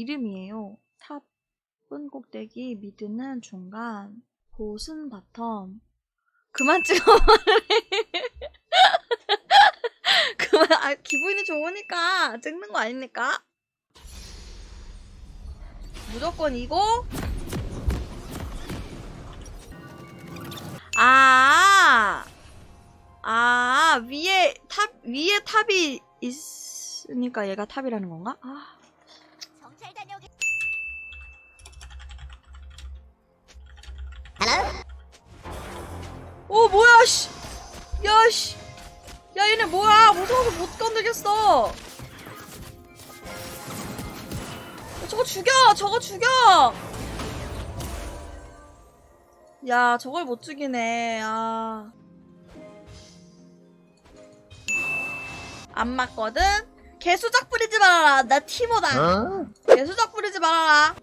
이름이에요. 탑은 꼭대기, 미드는 중간, 보스는 바텀. 그만 찍어. 그만, 아, 기분이 좋으니까 찍는 거 아닙니까? 무조건 이거? 아, 아, 위에 탑, 위에 탑이 있으니까 얘가 탑이라는 건가? 아. 오 뭐야 씨. 야 씨. 야 얘네 뭐야 무서워서 못 건들겠어. 야, 저거 죽여 저거 죽여. 야 저걸 못 죽이네. 아. 안 맞거든. 개수작 부리지 말아라. 나 티모다. 개수작 부리지 말아라.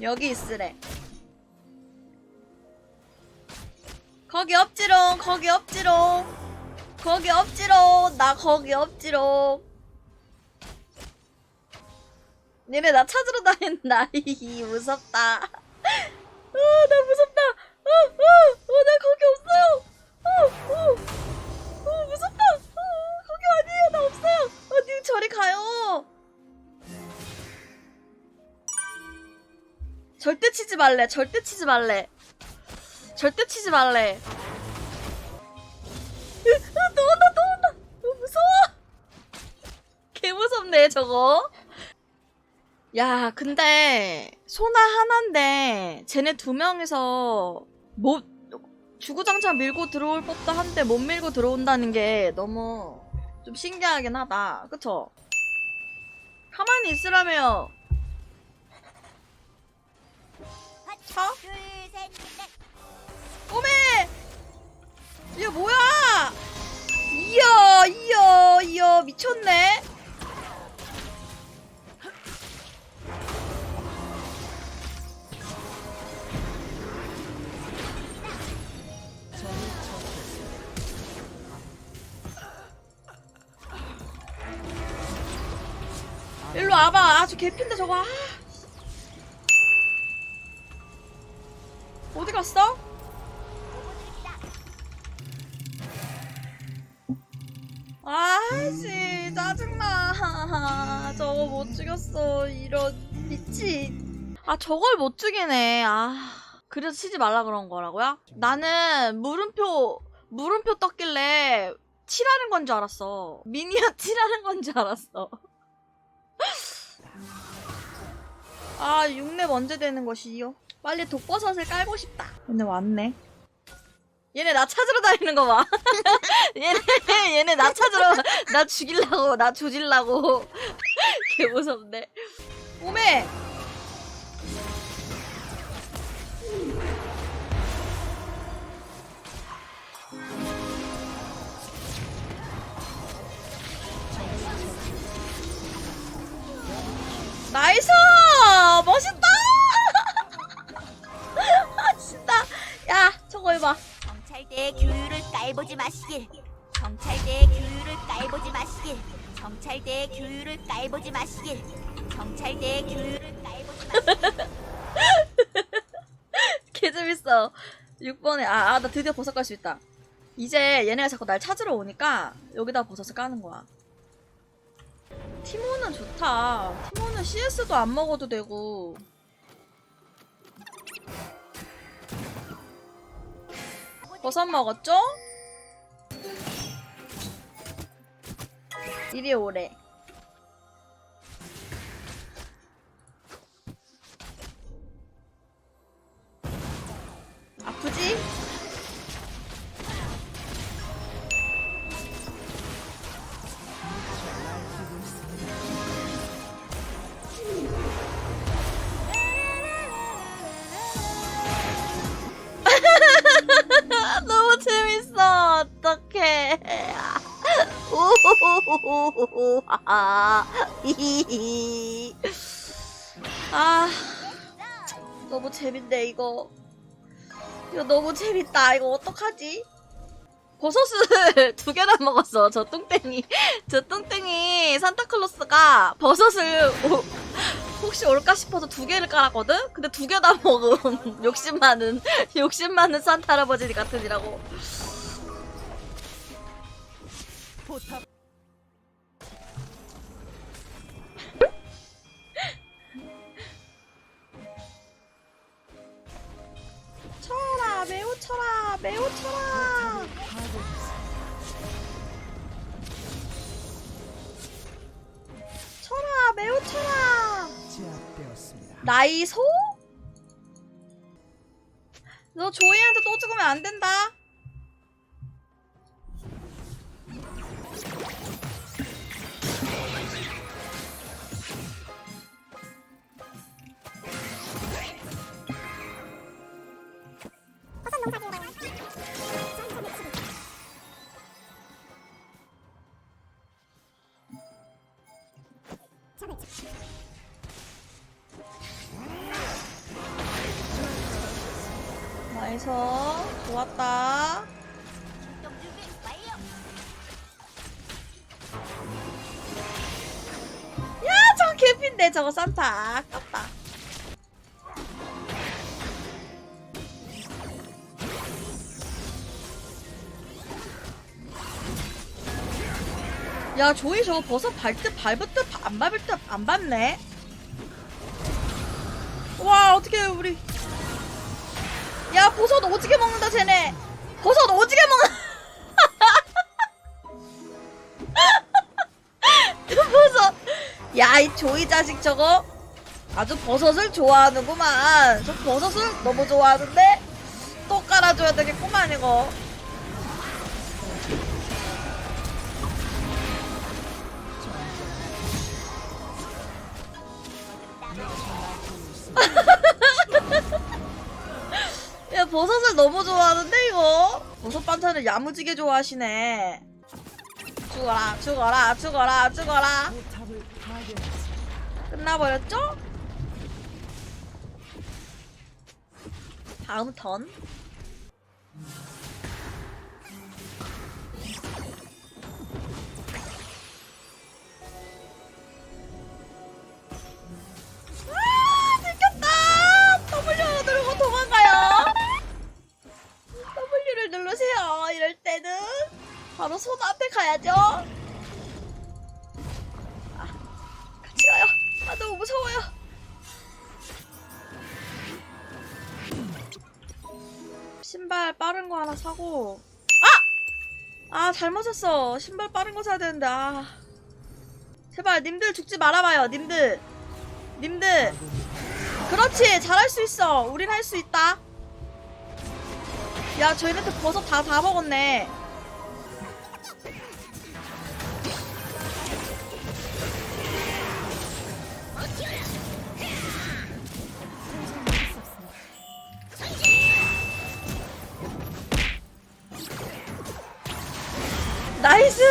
여기 있으래. 거기 없지롱, 거기 없지롱. 거기 없지롱, 나 거기 없지롱. 얘네 나 찾으러 다닌다. 무섭다. 아, 나 무섭다. 어, 어, 어, 나 거기 없어요. 어, 어, 어, 무섭다. 어, 거기 아니에요. 나 없어요. 어, 님 저리 가요. 절대 치지 말래. 절대 치지 말래. 절대 치지 말래. 또 온다, 또 온다. 어, 무서워. 개 무섭네, 저거. 야, 근데 소나 하나인데 쟤네 두 명이서 못 주구장창 밀고 들어올 법도 한데 못 밀고 들어온다는 게 너무 좀 신기하긴 하다. 그쵸? 가만히 있으라며. 넷. 오메! 얘 뭐야? 이야, 이야, 이야, 미쳤네? 일로 와봐. 아주 개핀데 저거. 아. 못 죽였어. 이런 미친. 아 저걸 못 죽이네. 아 그래서 치지 말라 그런 거라고요? 나는 물음표 물음표 떴길래 치라는 건 줄 알았어. 미니언 치라는 건 줄 알았어. 아 6렙 언제 되는 것이요? 빨리 독버섯을 깔고 싶다. 근데 왔네 얘네 나 찾으러 다니는 거 봐. 얘네 얘네 나 찾으러 나 죽이려고 나 조질라고. 개 무섭네. 오메. 나이스! 멋있다! 멋있다! 야, 저거 해봐. 정찰대의 규율을 깔보지 마시길. 정찰대의 규율을 깔보지 마시길. 정찰대의 규율을 깔보지 마시길. 정찰대의 규율을 깔보지 마시길. 개 재밌어. 6번에 아, 아, 나 드디어 버섯 깔 수 있다. 이제 얘네가 자꾸 날 찾으러 오니까 여기다 버섯을 까는 거야. 티모는 좋다. 티모는 CS도 안 먹어도 되고. 버섯 먹었죠? 이리 오래. 아, 너무 재밌네 이거. 이거 너무 재밌다. 이거 어떡하지? 버섯을 두 개나 먹었어. 저 뚱땡이. 저 뚱땡이 산타클로스가 버섯을 오- 혹시 올까 싶어서 두 개를 깔았거든? 근데 두 개 다 먹은 욕심 많은 욕심 많은 산타 할아버지 같으니라고. 포탑 매우 쳐라. 쳐라 매우 쳐라. 나이소? 너 조이한테 또 죽으면 안 된다. 나이스. 좋았다. 출동 준비 완료. 야, 저거 개핀데, 저거 산타. 아깝다. 야, 조이 저거 버섯 밟듯 밟을 듯안 밟을 듯안 밟네. 와, 어떻게 우리. 야, 버섯 오지게 먹는다, 쟤네. 버섯 오지게 먹는. 버섯. 야, 이 조이 자식 저거 아주 버섯을 좋아하는구만. 저 버섯을 너무 좋아하는데 또 깔아줘야 되겠구만 이거. 야, 버섯을 너무 좋아하는데 이거. 버섯 반찬을 야무지게 좋아하시네. 죽어라, 죽어라, 죽어라, 죽어라. 끝나버렸죠? 다음 턴. 신발 빠른 거 하나 사고. 아! 아 잘못했어. 신발 빠른 거 사야 되는데. 아. 제발 님들 죽지 말아봐요. 님들. 님들. 그렇지. 잘할 수 있어. 우린 할 수 있다. 야 저희한테 버섯 다 다 먹었네. 나이스.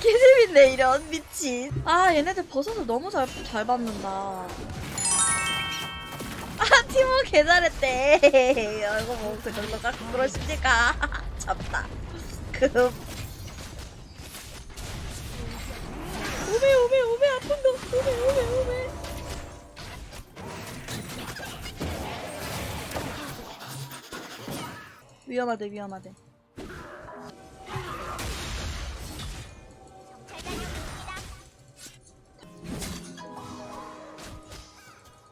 개재밌네 이런 미친. 아 얘네들 버섯을 너무 잘잘 밟는다. 아 팀원 개 잘했대. 아이고 뭐 그런가 그러십니까? 잡다. 급. 위험하대 위험하대.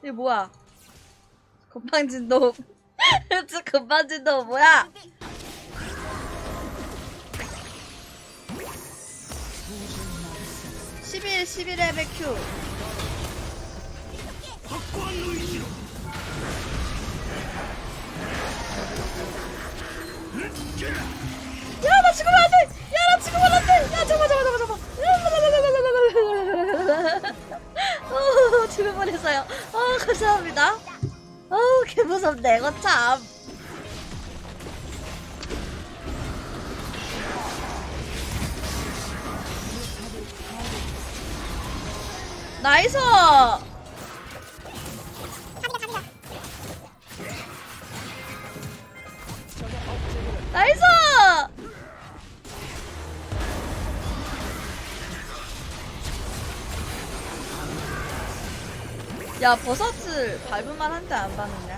이게 뭐야? 건방진 놈. 저 건방진 놈 뭐야? 준비 11, 11레벨 큐. 무섭네, 이거 참. 나이스! 나이스! 야 버섯을 밟을만 한데 안 밟느냐?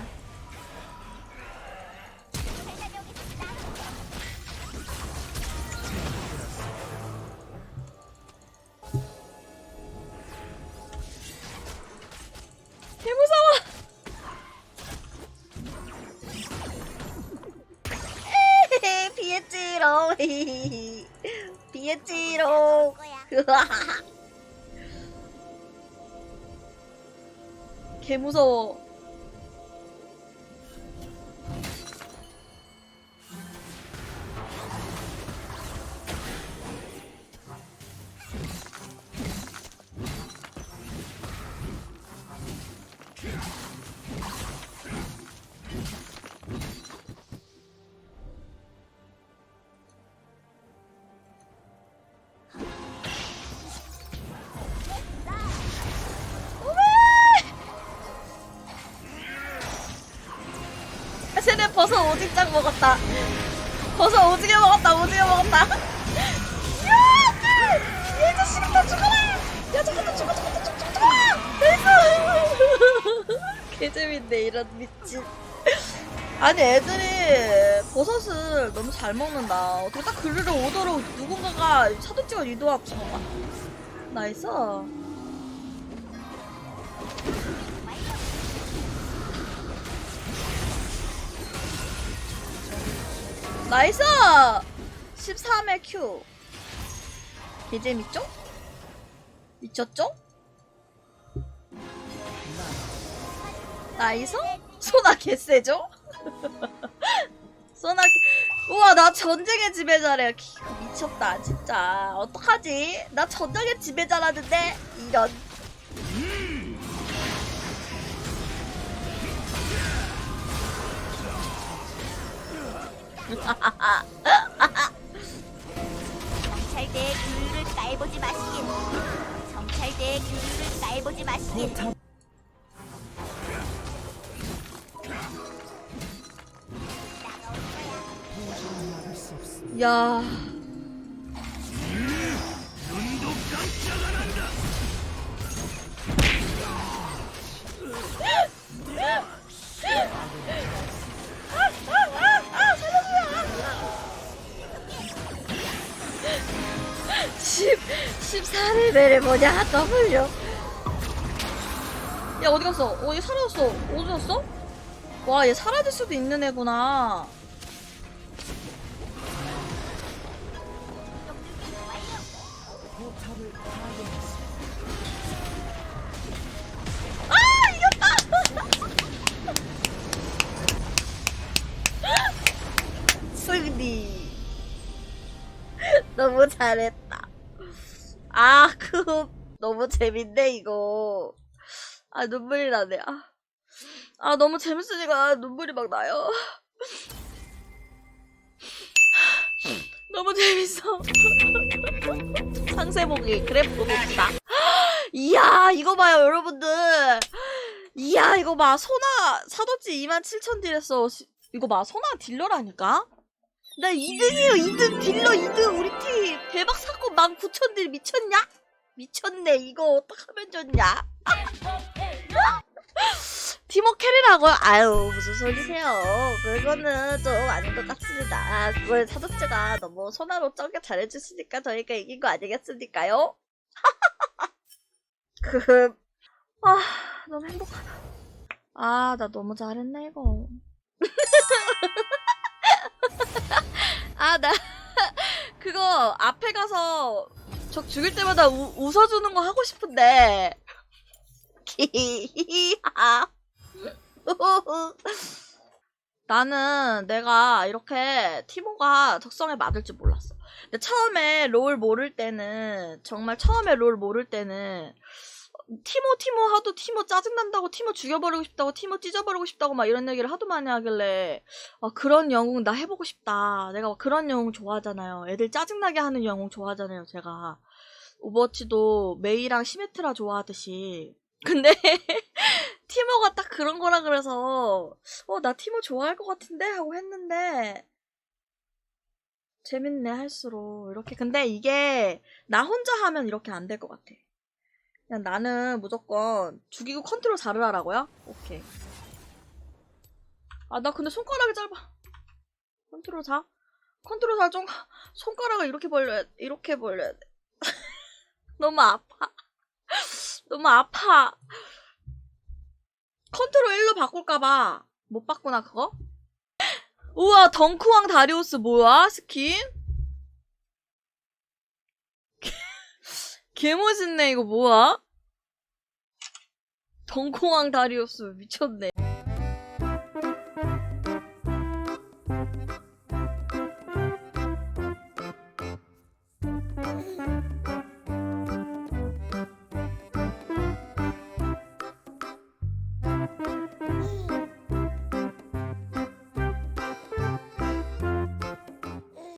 피했지롱. 피했지롱. 개 무서워. 버섯 오직장 먹었다. 버섯 오지게 먹었다. 오지게 먹었다. 야, 얘 자식아 나 죽어라. 야 잠깐 나 죽어 죽어 죽어 죽어 죽어. 나이스. 개재밌네 이런 미친. 아니 애들이 버섯을 너무 잘 먹는다. 어떻게 딱 그르르 오도록 누군가가 사도찍어 유도하고 저거. 나이스. 나이스! 13의 Q. 개재밌죠? 미쳤죠? 나이스? 소나 개쎄죠? 소나 개... 우와 나 전쟁의 지배자래 키, 미쳤다 진짜 어떡하지? 나 전쟁의 지배자라는데 이런 정찰대의 규율을 깔보지 마시긴. 정찰대의 규율을 깔보지 마시긴. 야 레벨이 뭐냐 W 야 어디 갔어? 어 얘 사라졌어 어디 갔어? 와 얘 사라질 수도 있는 애구나 파괴했습니다. 솔비 너무 잘했다 아 그 너무 재밌네 이거. 아 눈물이 나네. 아, 아 너무 재밌으니까 눈물이 막 나요. 너무 재밌어. 상세 보기 그래프 높다. 이야 이거 봐요 여러분들. 이야 이거 봐. 소나 사도치 27,000딜 했어. 시- 이거 봐 소나 딜러라니까 나 2등이에요 2등. 딜러 2등 우리 팀. 대박 사건 19,000딜 미쳤냐? 미쳤네 이거 어떡하면 좋냐? 팀워 캐리라고? 아유 무슨 소리세요. 그거는 좀 아닌 것 같습니다. 그걸 사도치가 너무 소나로 쩌게 잘해줬으니까 저희가 이긴 거 아니겠습니까요? 그... 아 너무 행복하다 아 나 너무 잘했네 이거 아, 나, 그거, 앞에 가서, 적 죽일 때마다 우, 웃어주는 거 하고 싶은데. 나는 내가 이렇게 티모가 적성에 맞을 줄 몰랐어. 근데 처음에 롤 모를 때는, 정말 처음에 롤 모를 때는, 티모 티모 하도 티모 짜증난다고 티모 죽여버리고 싶다고 티모 찢어버리고 싶다고 막 이런 얘기를 하도 많이 하길래 아, 그런 영웅 나 해보고 싶다. 내가 그런 영웅 좋아하잖아요. 애들 짜증나게 하는 영웅 좋아하잖아요, 제가. 오버워치도 메이랑 시메트라 좋아하듯이. 근데 티모가 딱 그런 거라 그래서 어 나 티모 좋아할 것 같은데 하고 했는데 재밌네 할수록 이렇게 근데 이게 나 혼자 하면 이렇게 안 될 것 같아. 그냥 나는 무조건 죽이고 컨트롤 잘을 하라고요? 오케이. 아 나 근데 손가락이 짧아. 컨트롤 4? 컨트롤 4 좀 손가락을 이렇게 벌려야 돼. 이렇게 벌려야 돼. 너무 아파. 너무 아파. 컨트롤 1로 바꿀까봐. 못 바꾸나, 그거? 우와, 덩크왕 다리우스 뭐야, 스킨? 개멋있네, 이거 뭐야? 덩크왕 다리우스 미쳤네.